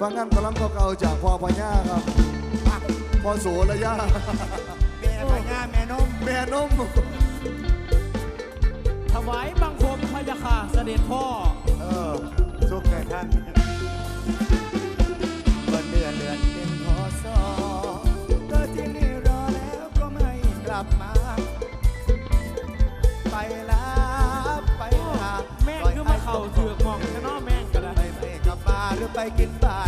ฟังงานกำลังเก่าๆจากพ่อพญาครับพ่อโสระยะแม่พญาแม่นมแม่นมถวายบังคมพระยาค่ะเสด็จพ่อ เออสุขแก่ท่านเปิดเดือนเดือนเป็นพศเธอที่นี่รอแล้วก็ไม่กลับมา ไปลาไปหาแม่งคือมาเข่าเถือกมองข้างนอกแม่งก็ได้ไปไปกลับมาหรือไปกินปลาด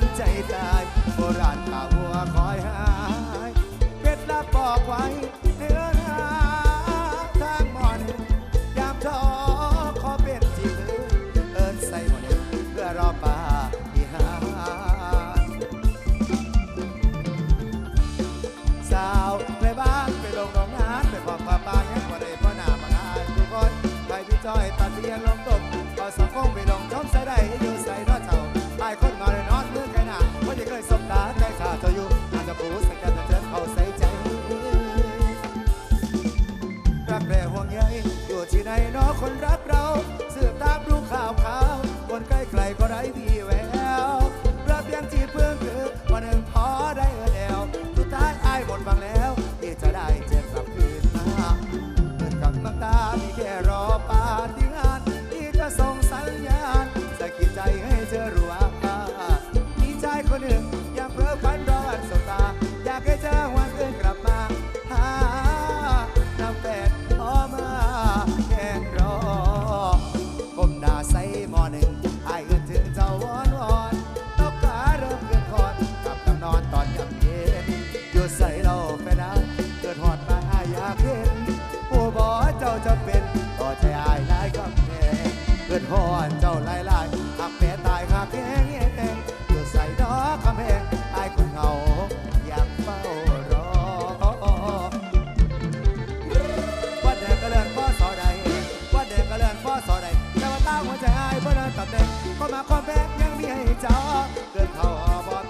านใจตายโบราณข่าวัวคอยหายเพชรลับบอกไว้เนื้อหาทางหมอนยามท้อขอเป็นจีมือเอินใส่หมอนเพื่อรอปลาที่หาสาวในบ้านไปลงโรงงานไปพอกป้าป้ายังบ่ได้พ่อหน้ามาอายทุกคนไปพี่จ้อยตัดเบียนลงตกก็สังคมไปลงจอมใส่ได้อยู่ใส่นอเฝันรอวันสบตาอยากให้เธอวันอื่นกลับมาหาน้ำแฟนพอมาแค่รอก้มหน้าใส่หมอหนึ่งไอายเอื้อนถึงเจ้าวอนวอนตกขาเริ่มเกินคอนกลับกันนอนตอนยำเย็นอยู่ใส่เราแฟนนะเกิดหอดมาอยากเห็นผู้บอเจ้าจะเป็นต่อใจอายหลายคำแพงเกิดหอดเจ้าหลายหลายหักแม่ตายหักแห้ง แต่ว่าตาหัวใจอายเพื่อนตัดเด็กก็มาความแพ้ยังมีให้เจ้าเกินเขาบอายเออ